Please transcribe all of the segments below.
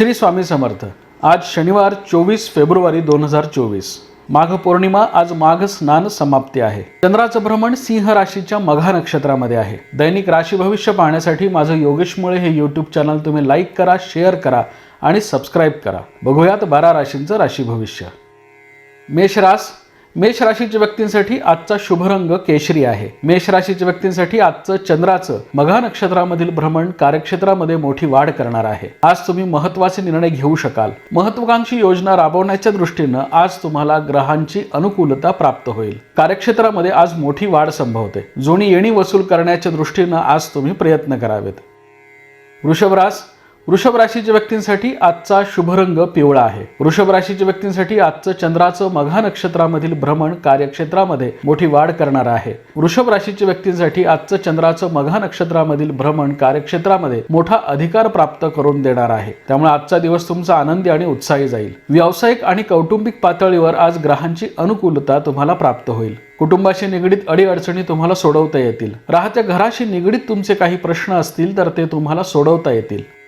श्री स्वामी समर्थ. आज शनिवार चोवीस फेब्रुवारी दोन हजार चोवीस. माघ पौर्णिमा आज माघ स्नान समाप्ती आहे. चंद्राचं भ्रमण सिंह राशीच्या मघा नक्षत्रामध्ये आहे. दैनिक राशी भविष्य पाहण्यासाठी माझं योगेश मुळे हे यूट्यूब चॅनल तुम्ही लाईक करा शेअर करा आणि सबस्क्राईब करा. बघूयात बारा राशींचं राशी भविष्य. मेष रास मेष राशीच्या व्यक्तींसाठी आजचा शुभ रंग केशरी आहे. मेष राशीच्या व्यक्तींसाठी आजचं चंद्राचं मघा नक्षत्रामधील भ्रमण कार्यक्षेत्रामध्ये मोठी वाढ करणार आहे. आज तुम्ही महत्त्वाचे निर्णय घेऊ शकाल. महत्वाकांक्षी योजना राबवण्याच्या दृष्टीनं आज तुम्हाला ग्रहांची अनुकूलता प्राप्त होईल. कार्यक्षेत्रामध्ये आज मोठी वाढ संभवते. जुनी येणी वसूल करण्याच्या दृष्टीनं आज तुम्ही प्रयत्न करावेत. वृषभरास वृषभ राशीच्या व्यक्तींसाठी आजचा शुभ रंग पिवळा आहे. वृषभ राशीच्या व्यक्तींसाठी आजचं चंद्राचं मघा नक्षत्रामधील भ्रमण कार्यक्षेत्रामध्ये मोठी वाढ करणार आहे. वृषभ राशीच्या व्यक्तींसाठी आजचं चंद्राचं मघा नक्षत्रामधील भ्रमण कार्यक्षेत्रामध्ये मोठा अधिकार प्राप्त करून देणार आहे. त्यामुळे आजचा दिवस तुमचा आनंदी आणि उत्साही जाईल. व्यावसायिक आणि कौटुंबिक पातळीवर आज ग्रहांची अनुकूलता तुम्हाला प्राप्त होईल. कुटुंबाशी निगडीत अडीअडचणी तुम्हाला सोडवता येतील. राहत्या घराशी निगडीत तुमचे काही प्रश्न असतील तर ते तुम्हाला सोडवता येतील.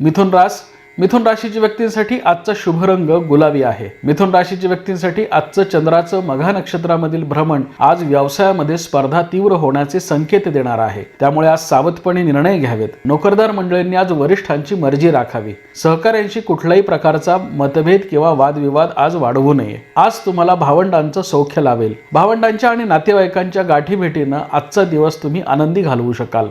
मिथुन रास मिथुन राशीच्या व्यक्तींसाठी आजचा शुभ रंग गुलाबी आहे. मिथुन राशीच्या व्यक्तींसाठी आजचं चंद्राचं मघा नक्षत्रामधील भ्रमण आज व्यवसायामध्ये स्पर्धा तीव्र होण्याचे संकेत देणार आहे. त्यामुळे आज सावधपणे निर्णय घ्यावेत. नोकरदार मंडळींनी आज वरिष्ठांची मर्जी राखावी. सहकाऱ्यांशी कुठल्याही प्रकारचा मतभेद किंवा वादविवाद आज वाढवू नये. आज तुम्हाला भावंडांचं सौख्य लावेल. भावंडांच्या आणि नातेवाईकांच्या गाठी भेटीनं आजचा दिवस तुम्ही आनंदी घालवू शकाल.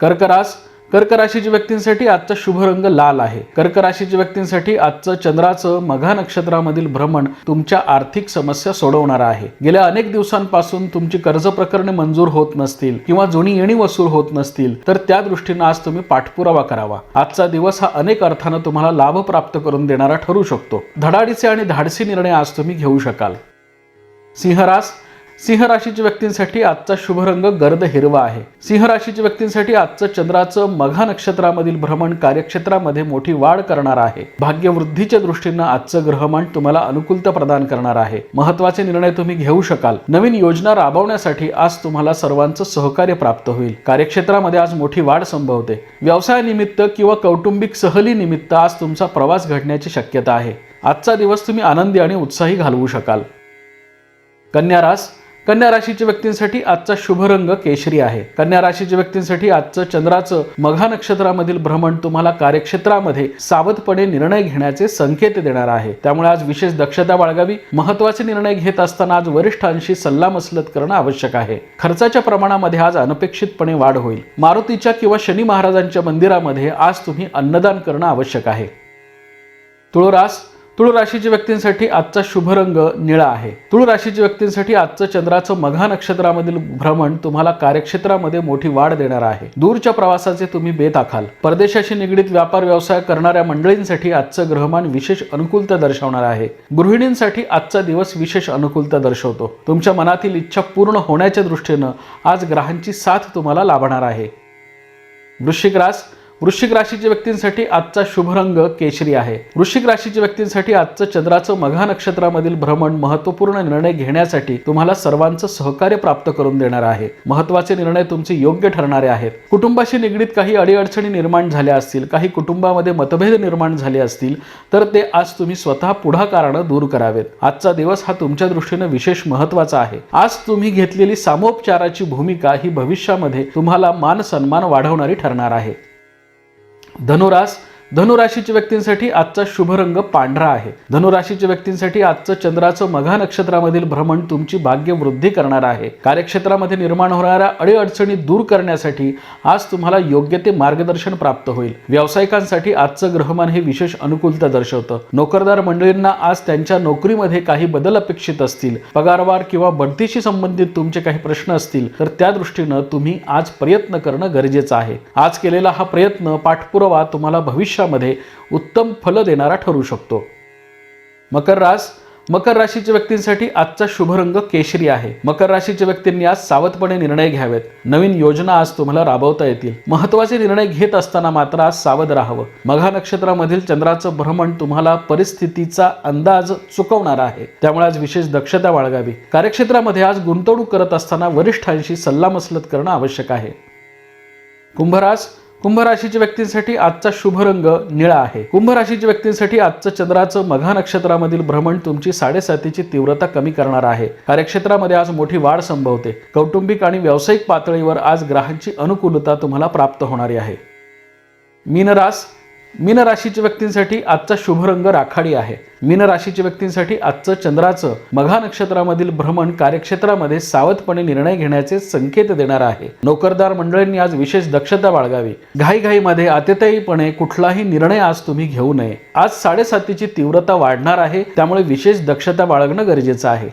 कर्करास कर्क राशीच्या व्यक्तींसाठी आजचा शुभ रंग लाल आहे. कर्क राशीच्या व्यक्तींसाठी आजचं चंद्राचं मघा नक्षत्रामधील भ्रमण तुमच्या आर्थिक समस्या सोडवणार आहे. गेल्या अनेक दिवसांपासून तुमची कर्ज प्रकरणे मंजूर होत नसतील किंवा जुनी येणी वसूल होत नसतील तर त्या दृष्टीनं आज तुम्ही पाठपुरावा करावा. आजचा दिवस हा अनेक अर्थानं तुम्हाला लाभ प्राप्त करून देणारा ठरू शकतो. धडाडीचे आणि धाडसी निर्णय आज तुम्ही घेऊ शकाल. सिंहरास सिंह राशीच्या व्यक्तींसाठी आजचा शुभ रंग गर्द हिरवा आहे. सिंह राशीच्या व्यक्तींसाठी आजचं चंद्राचं मघा नक्षत्रामधील भ्रमण कार्यक्षेत्रामध्ये मोठी वाढ करणार आहे. भाग्यवृद्धीच्या दृष्टीनं आजचं ग्रहमान तुम्हाला अनुकूलता प्रदान करणार आहे. महत्त्वाचे निर्णय तुम्ही घेऊ शकाल. नवीन योजना राबवण्यासाठी आज तुम्हाला सर्वांचं सहकार्य प्राप्त होईल. कार्यक्षेत्रामध्ये आज मोठी वाढ संभवते. व्यवसायानिमित्त किंवा कौटुंबिक सहलीनिमित्त आज तुमचा प्रवास घडण्याची शक्यता आहे. आजचा दिवस तुम्ही आनंदी आणि उत्साही घालवू शकाल. कन्या रास कन्या राशीच्या व्यक्तींसाठी आजचा शुभ रंग केशरी आहे. कन्या राशीच्या व्यक्तींसाठी आजचं चंद्राचं मघा नक्षत्रामधील भ्रमण तुम्हाला कार्यक्षेत्रामध्ये सावधपणे निर्णय घेण्याचे संकेत देणार आहे. त्यामुळे आज विशेष दक्षता बाळगावी. महत्त्वाचे निर्णय घेत असताना आज वरिष्ठांशी सल्लामसलत करणं आवश्यक आहे. खर्चाच्या प्रमाणामध्ये आज अनपेक्षितपणे वाढ होईल. मारुतीच्या किंवा शनी महाराजांच्या मंदिरामध्ये आज तुम्ही अन्नदान करणं आवश्यक आहे. तुळरास तुळ राशीच्या व्यक्तींसाठी आजचा शुभ रंग निळा आहे. तुळ राशीच्या व्यक्तींसाठी आजचं चंद्राचं मघा नक्षत्रामधील भ्रमण तुम्हाला कार्यक्षेत्रामध्ये मोठी वाढ देणार आहे. दूरच्या प्रवासाचे तुम्ही बेत आखाल. परदेशाशी निगडीत व्यापार व्यवसाय करणाऱ्या मंडळींसाठी आजचं ग्रहमान विशेष अनुकूलता दर्शवणार आहे. गृहिणींसाठी आजचा दिवस विशेष अनुकूलता दर्शवतो. तुमच्या मनातील इच्छा पूर्ण होण्याच्या दृष्टीनं आज ग्रहांची साथ तुम्हाला लाभणार आहे. वृश्चिक रास वृश्चिक राशीच्या व्यक्तींसाठी आजचा शुभ रंग केशरी आहे. वृश्चिक राशीच्या व्यक्तींसाठी आजचं चंद्राचं मघा नक्षत्रामधील भ्रमण महत्त्वपूर्ण निर्णय घेण्यासाठी तुम्हाला सर्वांचं सहकार्य प्राप्त करून देणार आहे. महत्त्वाचे निर्णय तुमचे योग्य ठरणारे आहेत. कुटुंबाशी निगडीत काही अडीअडचणी निर्माण झाल्या असतील काही कुटुंबामध्ये मतभेद निर्माण झाले असतील तर ते आज तुम्ही स्वतः पुढाकारानं दूर करावेत. आजचा दिवस हा तुमच्या दृष्टीनं विशेष महत्त्वाचा आहे. आज तुम्ही घेतलेली सामोपचाराची भूमिका ही भविष्यामध्ये तुम्हाला मान सन्मान वाढवणारी ठरणार आहे. धनुरास धनुराशीच्या व्यक्तींसाठी आजचा शुभ रंग पांढरा आहे. धनुराशीच्या व्यक्तींसाठी आजचं चंद्राचं मघा नक्षत्रामधील भ्रमण तुमची भाग्य वृद्धी करणार आहे. कार्यक्षेत्रामध्ये निर्माण होणाऱ्या अडीअडचणी दूर करण्यासाठी आज तुम्हाला योग्य ते मार्गदर्शन प्राप्त होईल. व्यावसायिकांसाठी आजचं ग्रहमान हे विशेष अनुकूलता दर्शवतं. नोकरदार मंडळींना आज त्यांच्या नोकरीमध्ये काही बदल अपेक्षित असतील. पगारवार किंवा बढतीशी संबंधित तुमचे काही प्रश्न असतील तर त्या दृष्टीनं तुम्ही आज प्रयत्न करणं गरजेचं आहे. आज केलेला हा प्रयत्न पाठपुरावा तुम्हाला आयुष्यामध्ये उत्तम फल देणारा ठरू शकतो. मकर रास मकर राशीच्या व्यक्तींसाठी आजचा शुभ रंग केशरी आहे. मकर राशीच्या व्यक्तींनी आज सावधपणे निर्णय घ्यावेत. नवीन योजना आज तुम्हाला राबवता येतील. महत्त्वाचे निर्णय घेत असताना मात्र आज सावध राहावं. मघा नक्षत्रामधील चंद्राचं भ्रमण तुम्हाला परिस्थितीचा अंदाज चुकवणार आहे. त्यामुळे आज विशेष दक्षता बाळगावी. कार्यक्षेत्रामध्ये आज गुंतवणूक करत असताना वरिष्ठांशी सल्लामसलत करणं आवश्यक आहे. कुंभरास कुंभ राशीच्या व्यक्तींसाठी आजचा शुभ रंग निळा आहे. कुंभ राशीच्या व्यक्तींसाठी आजचं चंद्राचं मघा नक्षत्रामधील भ्रमण तुमची साडेसातीची तीव्रता कमी करणार आहे. कार्यक्षेत्रामध्ये आज मोठी वाढ संभवते. कौटुंबिक आणि व्यावसायिक पातळीवर आज ग्रहांची अनुकूलता तुम्हाला प्राप्त होणारी आहे. मीनरास मीन राशीच्या व्यक्तींसाठी आजचा शुभ रंग राखाडी आहे. मीन राशीच्या व्यक्तींसाठी आजचं चंद्राचं मघा नक्षत्रामधील भ्रमण कार्यक्षेत्रामध्ये सावधपणे निर्णय घेण्याचे संकेत देणार आहे. नोकरदार मंडळींनी आज विशेष दक्षता बाळगावी. घाईघाईमध्ये अतितयीपणे कुठलाही निर्णय आज तुम्ही घेऊ नये. आज साडेसातीची तीव्रता वाढणार आहे त्यामुळे विशेष दक्षता बाळगणं गरजेचं आहे.